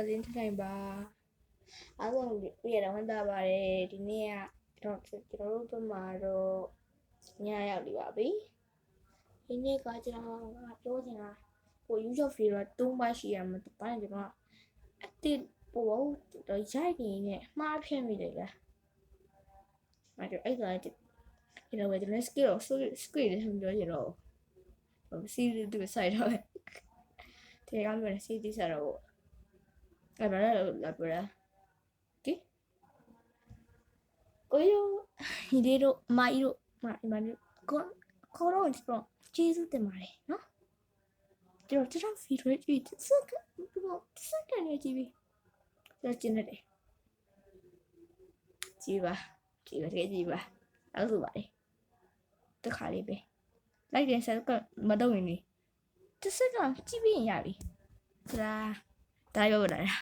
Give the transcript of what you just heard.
အစင်းထိုင်ပါအားလုံးပြရတော့ဝန်တာပါတယ်ဒီနေ့ကကျွန်တော်ကျွန်တော်တို့ဘက်မှာတော့ညရောက်နေပါပြီဒီနေ့ကကျွန်တော်ကပြောချင်တာဟို user fee တော့တုံးပါရှိရမှာတပိုင်းကျွန်တော်အတစ်ပို့တော့ရိုက်နေနဲ့မှားဖြစ်မိတယ်လားမတော်အဲ့ဒါဒီတော့ကျွန်တော် skill skill တွေပြောရတော့စီးတူဆိုင်တော့ဒီကမျိုးစီးတီးစားတော့အဲ့ဒါလည်းလာပြရဒီကိုရိုဒီလေးတို့အမကြီးတို့မအမမျိုးကိုခေါ်တော့ကျွန်တော်ကျေးဇူးတင်ပါတယ်နော်ကျွန်တော်ကျွန်တော်ဗီဒီယိုကြည့်စက်ကဘောစက်ကနေကြည့်ပြီးကျွန်တော် ကျင်းနေတယ်ကြည့်ပါကြည့်ပါတကယ်ကြည့်ပါအဲ့လိုပါလေတခါလေးပဲလိုက်တဲ့ဆက်ကမတော့ရင်လေတစ်စက်ကကြည့်ပြီးရင်ရပြီဒါဒါပြောပြတာ